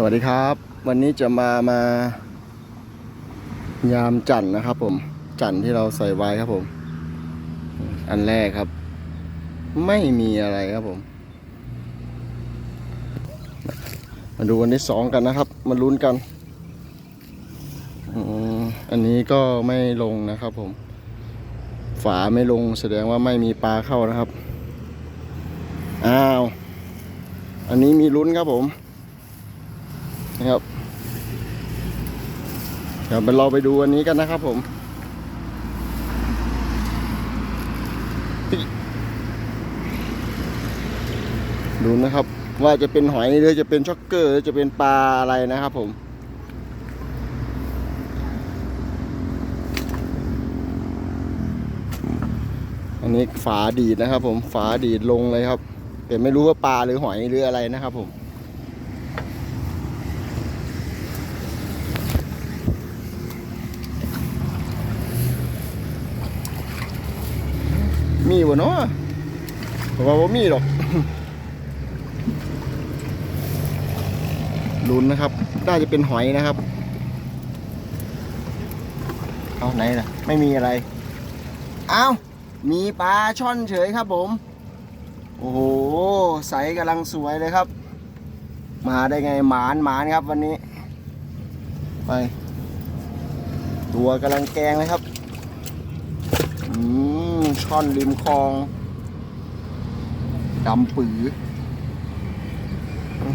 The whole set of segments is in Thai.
สวัสดีครับ วันนี้จะมามายามจันทร์นะครับ ผมจันทร์ที่เราใส่ไว้ครับผม อันแรกครับ ไม่มีอะไรครับผม มาดูอันที่สองกันนะครับ มาลุ้นกันอันนี้ก็ไม่ลงนะครับ ผม ฝาไม่ลงแสดงว่าไม่มีปลาเข้านะครับอ้าวอันนี้มีลุ้นครับผม นะครับ เดี๋ยวเราไปดูอันนี้กันนะครับผมดูนะครับ ว่าจะเป็นหอยหรือจะเป็นช็อกเกอร์หรือจะเป็นปลาอะไรนะครับผมอันนี้ฝาดีดนะครับ ผมฝาดีดลงเลยครับแต่ไม่รู้ว่าปลาหรือหอยหรืออะไรนะครับผม มีบ่เนาะผมว่าบ่มีหรอกลุ้นนะครับ น่าจะเป็นหอยนะครับ เอาไหนล่ะ ไม่มีอะไร เอามีปลาช่อนเฉยครับผม โอ้โห ใสกำลังสวยเลยครับ มาได้ไงหมานหมานครับวันนี้ ไป ตัวกำลังแกงเลยครับ อืมช่อนริมคลองดำปืออื้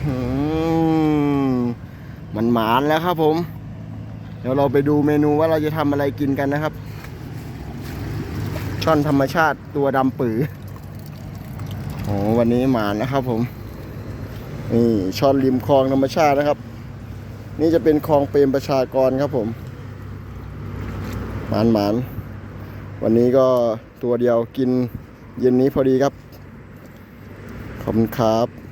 อมันหมานแล้วครับผม เดี๋ยวเราไปดูเมนูว่าเราจะทำอะไรกินกันนะครับ ช่อนธรรมชาติตัวดำปือโอ้วันนี้หมานนะครับผมนี่ช่อนริมคลองธรรมชาตินะครับ นี่จะเป็นคลองเปรมประชากรครับผม หมานหมาน วันนี้ก็ตัวเดียวกินเย็นนี้พอดีครับ ขอบคุณครับ